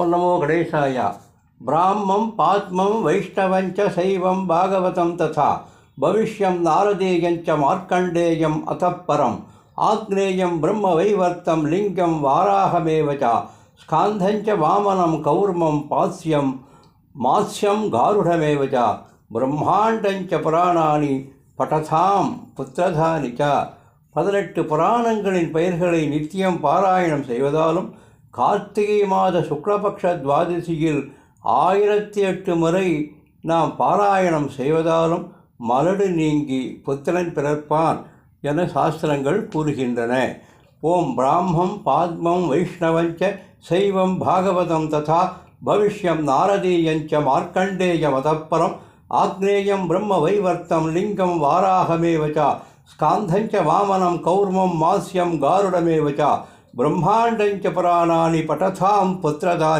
ஓ நமோ கணேசாயா. பிராமம் பாத்மம் வைஷ்ணவஞ்ச சைவம் பாகவதம் ததா. பவிஷ்யம் நாரதேயஞ்ச மார்க்கண்டேயம் அத்தப்பரம் ஆக்னேயம் பிரம்ம வைவர்த்தம் லிங்கம் வாராகமேவச்சா ஸ்காந்தஞ்ச வாமனம் கௌர்மம் பாஸ்யம் மாஸ்யம் காருடமேவச்சா பிரம்மாண்டஞ்ச புராணானி பட்டதாம் புத்திரதானிச்சா பதினெட்டு புராணங்களின் பெயர்களை நித்தியம் பாராயணம் செய்வதாலும் கார்த்திகை மாத சுக்லபக்ஷ துவாதசியில் ஆயிரத்தி எட்டு முறை நாம் பாராயணம் செய்வதாலும் மலடு நீங்கி புத்திரன் பிறப்பான் என சாஸ்திரங்கள் கூறுகின்றன. ஓம் பிராமம் பாத்மம் வைஷ்ணவஞ்ச சைவம் பாகவதம் ததா பவிஷ்யம் நாரதீயஞ்ச மார்க்கண்டேய மதப்பரம் ஆக்னேயம் பிரம்ம வைவர்த்தம் லிங்கம் வாராகமேவச்சா ஸ்காந்தஞ்ச வாமனம் கௌர்மம் மாஸ்யம் காருடமேவச்சா ச பிரம்மாண்டஞ்ச புராணானி படதாம் புத்திரதானி